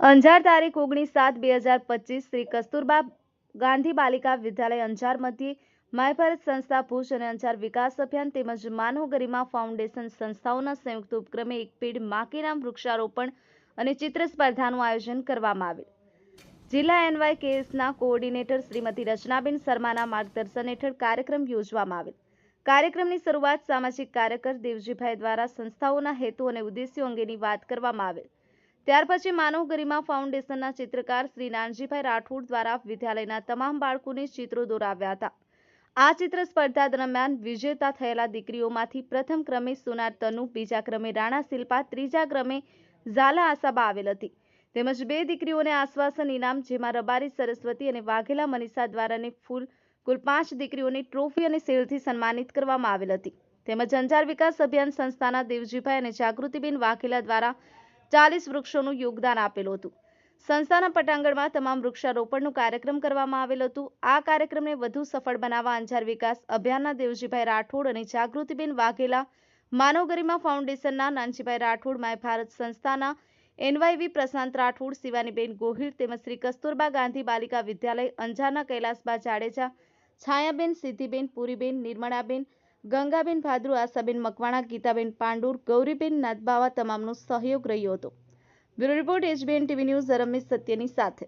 અંજાર તારીખ ઓગણીસ સાત બે હજાર પચીસ શ્રી કસ્તુરબા ગાંધી બાલિકા વિદ્યાલય અંજાર મધ્યે માય ભારત સંસ્થા ભુજ અને અંજાર વિકાસ અભિયાન તેમજ માનવ ગરિમા ફાઉન્ડેશન સંસ્થાઓના સંયુક્ત ઉપક્રમે એક પીડ માકીનામ વૃક્ષારોપણ અને ચિત્ર સ્પર્ધાનું આયોજન કરવામાં આવેલ જિલ્લા એનવાય કેએસના કોઓર્ડિનેટર શ્રીમતી રચનાબેન શર્માના માર્ગદર્શન હેઠળ કાર્યક્રમ યોજવામાં આવેલ. કાર્યક્રમની શરૂઆત સામાજિક કાર્યકર દેવજીભાઈ દ્વારા સંસ્થાઓના હેતુ અને ઉદ્દેશ્યો અંગેની વાત કરવામાં આવેલ. ત્યાર પછી માનવ ગરિમા ફાઉન્ડેશનના ચિત્રકાર શ્રી નાનજીભાઈ રાઠોડ દ્વારા વિદ્યાલયના તમામ બાળકોને ચિત્રો દોરાવ્યા હતા. આ ચિત્ર સ્પર્ધા દરમિયાન વિજેતા થયેલા દીકરીઓમાંથી પ્રથમ ક્રમે સોનાર તનુ, બીજા ક્રમે રાણા શિલ્પા, ત્રીજા ક્રમે ઝાલા આસાબા આવેલ હતી. તેમજ બે દીકરીઓને આશ્વાસન ઇનામ, જેમાં રબારી સરસ્વતી અને વાઘેલા મનીષા દ્વારાને ફૂલ, કુલ પાંચ દીકરીઓને ટ્રોફી અને સેલથી સન્માનિત કરવામાં આવેલ હતી. તેમજ અંજાર વિકાસ અભિયાન સંસ્થાના દેવજીભાઈ અને જાગૃતિબેન વાઘેલા દ્વારા ચાલીસ વૃક્ષોનું યોગદાન આપેલું હતું. સંસ્થાના પટાંગણમાં તમામ વૃક્ષારોપણનું કાર્યક્રમ કરવામાં આવેલ હતું. આ કાર્યક્રમને વધુ સફળ બનાવવા અંજાર વિકાસ અભિયાનના દેવજીભાઈ રાઠોડ અને જાગૃતિબેન વાઘેલા માનવ ગરિમા ફાઉન્ડેશનના નાનજીભાઈ રાઠોડ, માય ભારત સંસ્થાના એનવાયવી પ્રશાંત રાઠોડ, શિવાનીબેન ગોહિલ તેમજ શ્રી કસ્તુરબા ગાંધી બાલિકા વિદ્યાલય અંજારના કૈલાસબા જાડેજા, છાયાબેન સિદ્ધિબેન પુરીબેન, નિર્મળાબેન ગંગાબેન ભાદરુ, આશાબેન મકવાણા, ગીતાબેન પાંડુર, ગૌરીબેન નાથબાવા તમામનો સહયોગ રહ્યો હતો. Bureau report, HBN TV news Ramesh સત્યની સાથે.